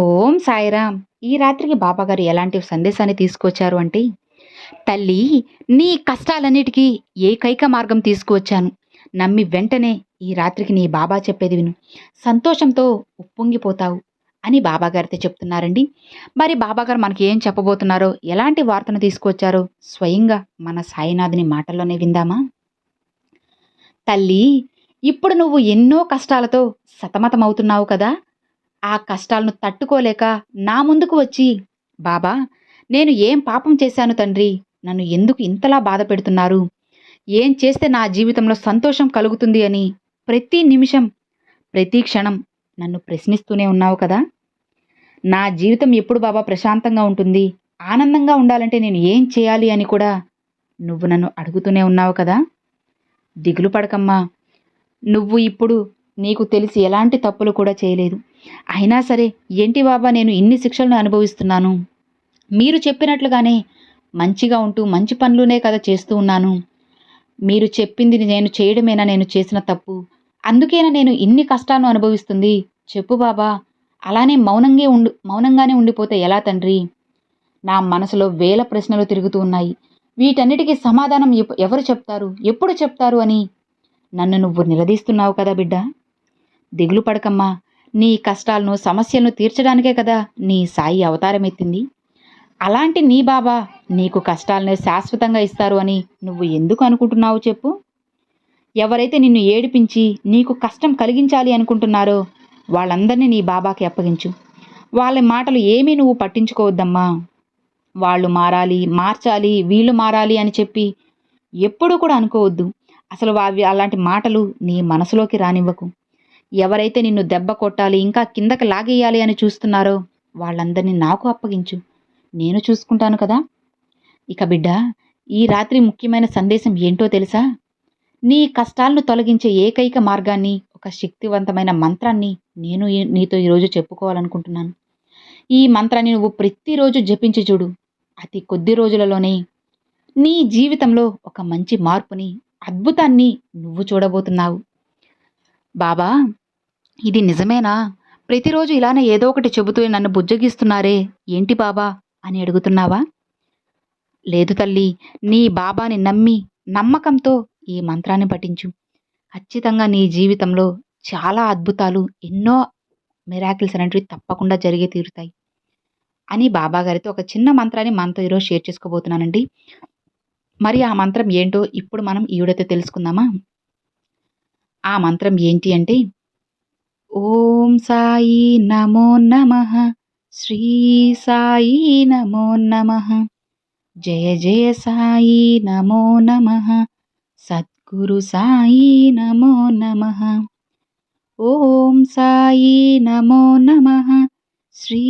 ఓం సాయిరామ్ ఈ రాత్రికి బాబాగారు ఎలాంటి సందేశాన్ని తీసుకొచ్చారు అంటే తల్లి నీ కష్టాలన్నిటికీ ఏకైక మార్గం తీసుకువచ్చాను. నమ్మి వెంటనే ఈ రాత్రికి నీ బాబా చెప్పేది విను. సంతోషంతో ఉప్పొంగిపోతావు అని బాబాగారితో చెప్తున్నారండి. మరి బాబాగారు మనకి ఏం చెప్పబోతున్నారో ఎలాంటి వార్తను తీసుకొచ్చారో స్వయంగా మన సాయినాథుని మాటల్లోనే విందామా? తల్లి ఇప్పుడు నువ్వు ఎన్నో కష్టాలతో సతమతమవుతున్నావు కదా. ఆ కష్టాలను తట్టుకోలేక నా ముందుకు వచ్చి బాబా నేను ఏం పాపం చేశాను తండ్రి? నన్ను ఎందుకు ఇంతలా బాధ పెడుతున్నారు? ఏం చేస్తే నా జీవితంలో సంతోషం కలుగుతుంది అని ప్రతి నిమిషం ప్రతి క్షణం నన్ను ప్రశ్నిస్తూనే ఉన్నావు కదా? నా జీవితం ఎప్పుడు బాబా ప్రశాంతంగా ఉంటుంది? ఆనందంగా ఉండాలంటే నేను ఏం చేయాలి అని కూడా నువ్వు నన్ను అడుగుతూనే ఉన్నావు కదా? దిగులు పడకమ్మా. నువ్వు ఇప్పుడు నీకు తెలిసి ఎలాంటి తప్పులు కూడా చేయలేదు. అయినా సరే ఏంటి బాబా నేను ఇన్ని శిక్షలను అనుభవిస్తున్నాను? మీరు చెప్పినట్లుగానే మంచిగా ఉంటూ మంచి పనులునే కదా చేస్తూ ఉన్నాను. మీరు చెప్పింది నేను చేయడమేనా నేను చేసిన తప్పు? అందుకేనా నేను ఇన్ని కష్టాలను అనుభవిస్తుంది? చెప్పు బాబా. అలానే మౌనంగా ఉండు మౌనంగానే ఉండిపోతే ఎలా తండ్రి? నా మనసులో వేల ప్రశ్నలు తిరుగుతూ ఉన్నాయి. వీటన్నిటికీ సమాధానం ఎప్- ఎవరు చెప్తారు? ఎప్పుడు చెప్తారు అని? నన్ను నువ్వు నిలదీస్తున్నావు కదా బిడ్డ? దిగులు పడకమ్మా. నీ కష్టాలను సమస్యలను తీర్చడానికే కదా నీ సాయి అవతారం ఎత్తింది అలాంటి నీ బాబా నీకు కష్టాలను శాశ్వతంగా ఇస్తారు అని నువ్వు ఎందుకు అనుకుంటున్నావు చెప్పు. ఎవరైతే నిన్ను ఏడిపించి నీకు కష్టం కలిగించాలి అనుకుంటున్నారో వాళ్ళందరినీ నీ బాబాకి అప్పగించు. వాళ్ళ మాటలు ఏమీ నువ్వు పట్టించుకోవద్దమ్మా. వాళ్ళు మారాలి మార్చాలి వీళ్ళు మారాలి అని చెప్పి ఎప్పుడూ కూడా అనుకోవద్దు. అసలు అవి అలాంటి మాటలు నీ మనసులోకి రానివ్వకు. ఎవరైతే నిన్ను దెబ్బ కొట్టాలి ఇంకా కిందకి లాగేయాలి అని చూస్తున్నారో వాళ్ళందరినీ నాకు అప్పగించు. నేను చూసుకుంటాను కదా. ఇక బిడ్డ ఈ రాత్రి ముఖ్యమైన సందేశం ఏంటో తెలుసా? నీ కష్టాలను తొలగించే ఏకైక మార్గాన్ని ఒక శక్తివంతమైన మంత్రాన్ని నేను ఈ- నీతో ఈరోజు చెప్పుకోవాలనుకుంటున్నాను. ఈ మంత్రాన్ని నువ్వు ప్రతిరోజు జపించి చూడు. అతి కొద్ది రోజులలోనే నీ జీవితంలో ఒక మంచి మార్పుని అద్భుతాన్ని నువ్వు చూడబోతున్నావు. బాబా ఇది నిజమేనా? ప్రతిరోజు ఇలానే ఏదో ఒకటి చెబుతూ నన్ను బుజ్జగిస్తున్నారే. ఏంటి బాబా? అని అడుగుతున్నావా? లేదు తల్లి నీ బాబాని నమ్మి నమ్మకంతో ఈ మంత్రాన్ని పఠించు. ఖచ్చితంగా నీ జీవితంలో చాలా అద్భుతాలు ఎన్నో మిరాకిల్స్ అనేటివి తప్పకుండా జరిగి తీరుతాయి. అని బాబా గారితో ఒక చిన్న మంత్రాన్ని మనతో ఈరోజు షేర్ చేసుకోబోతున్నానండి. మరి ఆ మంత్రం ఏంటో ఇప్పుడు మనం ఈవిడైతే తెలుసుకుందామా? ఆ మంత్రం ఏంటి అంటే ఓం సాయి నమో నమ శ్రీ సాయి నమో నమ జయ జయ సాయి నమో నమ సద్గురు సాయి నమో నమ ఓం సాయి నమో నమ శ్రీ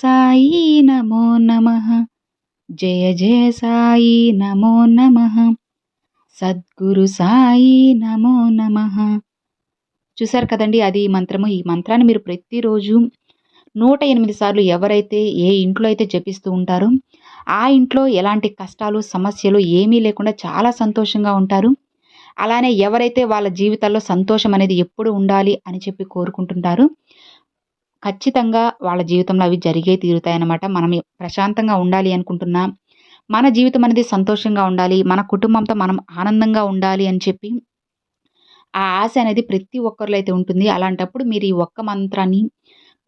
సాయి నమో నమ జయ జయ సాయి నమో నమ సద్గురు సాయి నమో నమ. చూసారు కదండి అది ఈ మంత్రము. ఈ మంత్రాన్ని మీరు ప్రతిరోజు నూట ఎనిమిది సార్లు ఎవరైతే ఏ ఇంట్లో అయితే జపిస్తూ ఉంటారో ఆ ఇంట్లో ఎలాంటి కష్టాలు సమస్యలు ఏమీ లేకుండా చాలా సంతోషంగా ఉంటారు. అలానే ఎవరైతే వాళ్ళ జీవితాల్లో సంతోషం అనేది ఎప్పుడు ఉండాలి అని చెప్పి కోరుకుంటుంటారు. ఖచ్చితంగా వాళ్ళ జీవితంలో అవి జరిగే తీరుతాయన్నమాట. మనం ప్రశాంతంగా ఉండాలి అనుకుంటున్నా మన జీవితం అనేది సంతోషంగా ఉండాలి మన కుటుంబంతో మనం ఆనందంగా ఉండాలి అని చెప్పి ఆ ఆశ అనేది ప్రతి ఒక్కరిలో అయితే ఉంటుంది. అలాంటప్పుడు మీరు ఈ ఒక్క మంత్రాన్ని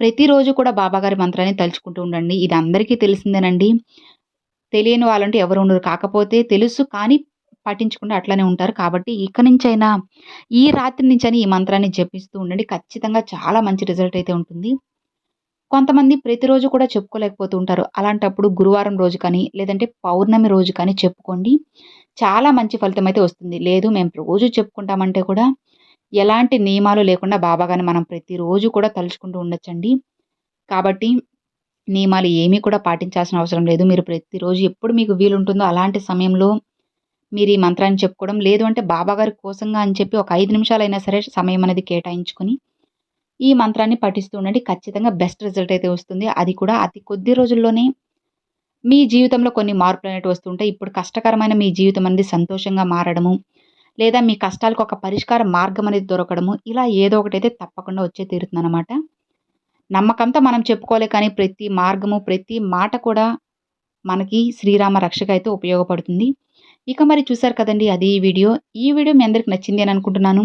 ప్రతిరోజు కూడా బాబాగారి మంత్రాన్ని తలుచుకుంటూ ఉండండి. ఇది అందరికీ తెలిసిందేనండి. తెలియని వాళ్ళంటే ఎవరు ఉండరు. కాకపోతే తెలుసు కానీ పాటించకుండా అట్లనే ఉంటారు. కాబట్టి ఇక నుంచైనా ఈ రాత్రి నుంచైనా ఈ మంత్రాన్ని జపిస్తూ ఉండండి. ఖచ్చితంగా చాలా మంచి రిజల్ట్ అయితే ఉంటుంది. కొంతమంది ప్రతిరోజు కూడా చెప్పుకోలేకపోతూ ఉంటారు అలాంటప్పుడు గురువారం రోజు కానీ లేదంటే పౌర్ణమి రోజు కానీ చెప్పుకోండి. చాలా మంచి ఫలితం అయితే వస్తుంది. లేదు మేము రోజు చెప్పుకుంటామంటే కూడా ఎలాంటి నియమాలు లేకుండా బాబాగాని మనం ప్రతిరోజు కూడా తలుచుకుంటూ ఉండొచ్చండి. కాబట్టి నియమాలు ఏమీ కూడా పాటించాల్సిన అవసరం లేదు. మీరు ప్రతిరోజు ఎప్పుడు మీకు వీలుంటుందో అలాంటి సమయంలో మీరు ఈ మంత్రాన్ని చెప్పుకోవడం లేదు అంటే బాబాగారి కోసంగా అని చెప్పి ఒక ఐదు నిమిషాలైనా సరే సమయం అనేది కేటాయించుకొని ఈ మంత్రాన్ని పఠిస్తూ ఉండండి. ఖచ్చితంగా బెస్ట్ రిజల్ట్ అయితే వస్తుంది. అది కూడా అతి కొద్ది రోజుల్లోనే మీ జీవితంలో కొన్ని మార్పులు అనేవి వస్తుంటాయి ఇప్పుడు కష్టకరమైన మీ జీవితం అనేది సంతోషంగా మారడము లేదా మీ కష్టాలకు ఒక పరిష్కార మార్గం అనేది దొరకడము ఇలా ఏదో ఒకటి అయితే తప్పకుండా వచ్చే తీరుతుందన్నమాట. నమ్మకంతో మనం చెప్పుకోలే కానీ ప్రతి మార్గము ప్రతి మాట కూడా మనకి శ్రీరామ రక్షక అయితే ఉపయోగపడుతుంది. ఇక మరి చూసారు కదండి అది ఈ వీడియో. ఈ వీడియో మీ అందరికి నచ్చింది అని అనుకుంటున్నాను.